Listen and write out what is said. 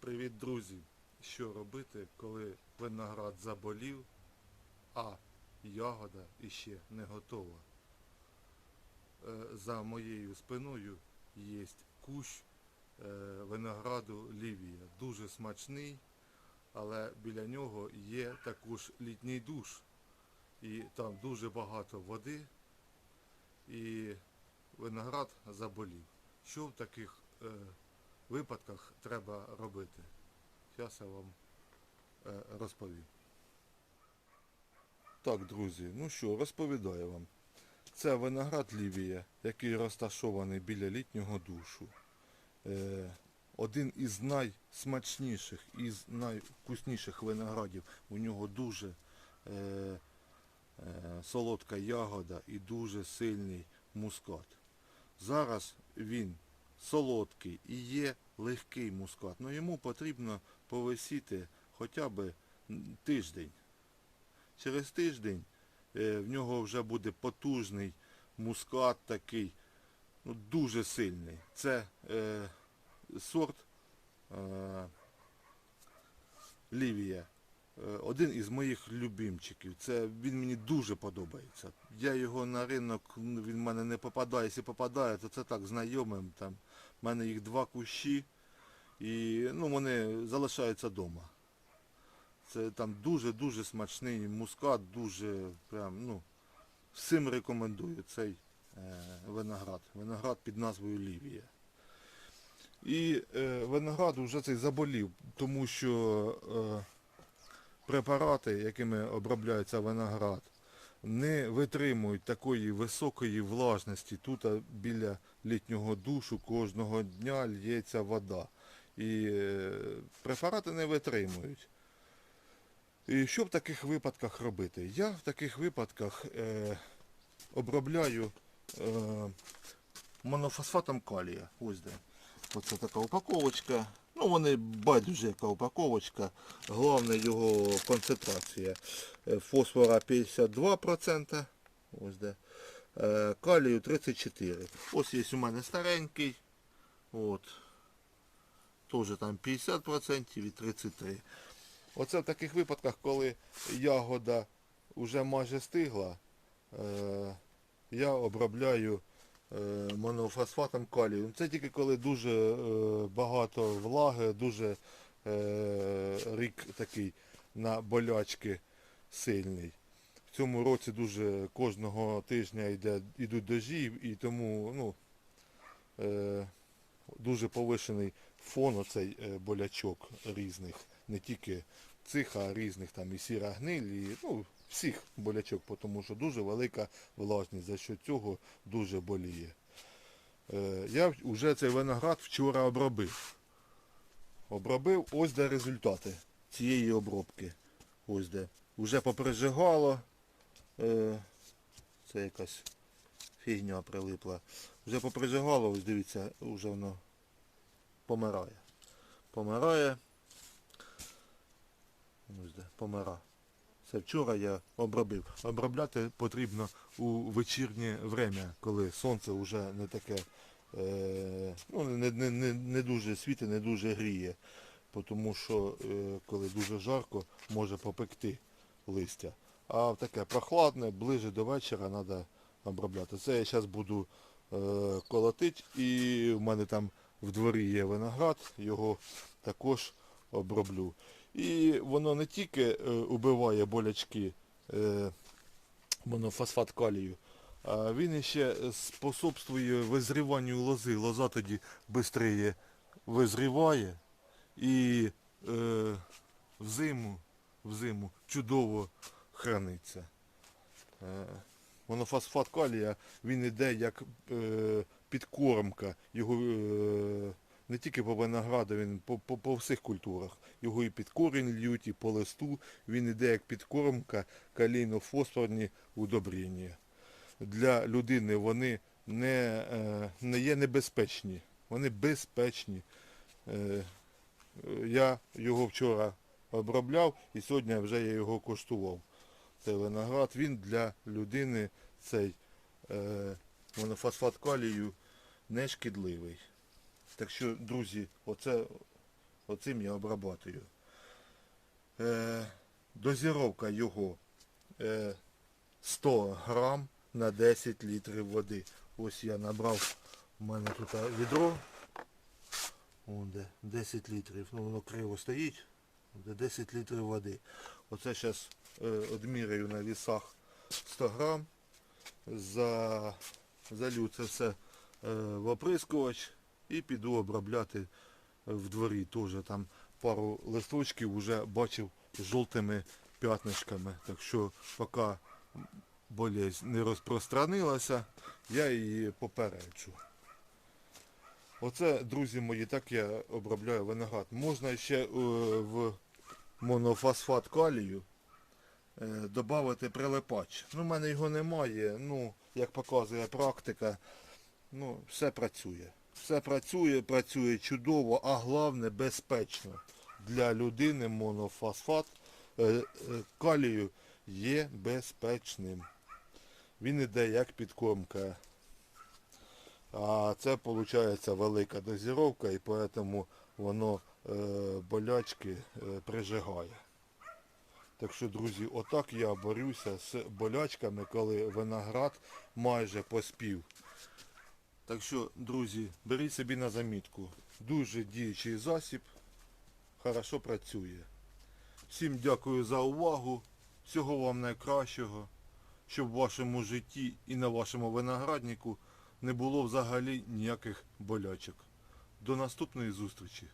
Привіт, друзі! Що робити, коли виноград заболів, а ягода іще не готова? Е, За моєю спиною є кущ е, винограду Лівія. Дуже смачний, але біля нього є також літній душ. І там дуже багато води, і виноград заболів. Що в таких е, випадках треба робити? Зараз я вам е, розповім. Так, друзі, ну що, розповідаю вам. Це виноград Лівія, який розташований біля літнього душу. Е, один із найсмачніших, із найвкусніших виноградів. У нього дуже е, е, солодка ягода і дуже сильний мускат. Зараз він солодкий і є легкий мускат, але йому потрібно повисіти хоча б тиждень. Через тиждень е, в нього вже буде потужний мускат такий, ну, дуже сильний. Це е, сорт е, Лівія. Е, Один із моїх любимчиків. Це він мені дуже подобається. Я його на ринок, ну, він в мене не попадає. Якщо попадає, то це так знайомим. Там в мене їх два кущі. І ну, вони залишаються вдома. Це там дуже-дуже смачний мускат, дуже прям, ну, всім рекомендую цей е, виноград. Виноград під назвою Лівія. І е, виноград вже цей заболів, тому що е, препарати, якими обробляється виноград, не витримують такої високої влажності. Тут біля літнього душу кожного дня лється вода. І е, препарати не витримують. І що в таких випадках робити? Я в таких випадках е, обробляю е, монофосфатом калія. Ось де. Оце така упаковочка. Ну, вони байдуже яка упаковочка. Головне його концентрація. Е, Фосфора 52%. Ось де. Е, Калію 34%. Ось є у мене старенький. От. Теж там 50% і 33%. Оце в таких випадках, коли ягода вже майже стигла, е, я обробляю монофосфатом калію. Це тільки коли дуже е, багато влаги, дуже е, рік такий на болячки сильний. В цьому році дуже кожного тижня йде, йдуть дожі і тому ну, е, дуже повишений фон оцей е, болячок різних. Не тільки цих, а різних там і сіра гниль, і ну, всіх болячок, тому що дуже велика влажність, за що цього дуже боліє. Е, я вже цей виноград вчора обробив. Обробив, ось де результати цієї обробки. Ось де. Уже поприжигало. Е, це якась фігня прилипла. Вже поприжигало, ось дивіться, вже воно помирає. Помирає. Ось де, помира. Це вчора я обробив. Обробляти потрібно у вечірнє время, коли сонце вже не таке, е, ну, не, не, не, не дуже світить, не дуже гріє. Тому що е, коли дуже жарко, може попекти листя. А таке прохладне, ближе до вечора треба обробляти. Це я зараз буду е, колотити і в мене там в дворі є виноград, його також оброблю. І воно не тільки е, убиває болячки е, монофосфат калію, а він ще способствує визріванню лози. Лоза тоді швидше визріває і е, взиму, взиму чудово храниться. Е, монофосфат калія, він іде як е, підкормка. Його е, не тільки по винограду, він по, по, по всіх культурах. Його і під корінь льють, і по листу. Він іде як підкормка, калійно-фосфорні удобрення. Для людини вони не, е, не є небезпечні. Вони безпечні. Е, я його вчора обробляв і сьогодні вже я його коштував. Цей виноград, він для людини цей е, монофосфат калію не шкідливий. Так що, друзі, оце оцим я обрабатую. Е, дозіровка його е, 100 грам на 10 літрів води. Ось я набрав, у мене тут відро. Вон де 10 літрів. Ну воно криво стоїть. Де 10 літрів води. Оце зараз е, одміряю на вісах 100 грам. За, це все е, в оприскувач і піду обробляти в дворі. Теж там пару листочків вже бачив з жовтими п'ятнишками. Так що поки болезнь не розпространилася, я її попереджу. Оце, друзі мої, так я обробляю виноград. Можна ще е, в монофосфат калію е, додати прилипач. Ну, в мене його немає. Ну, як показує практика, ну, все працює. Все працює, працює чудово, а головне безпечно. Для людини монофосфат е, е, калію є безпечним. Він іде як підкормка. А це виходить велика дозіровка і тому воно е, болячки прижигає. Так що, друзі, отак я борюся з болячками, коли виноград майже поспів. Так що, друзі, беріть собі на замітку. Дуже діючий засіб, хорошо працює. Всім дякую за увагу. Всього вам найкращого, щоб в вашому житті і на вашому винограднику не було взагалі ніяких болячок. До наступної зустрічі!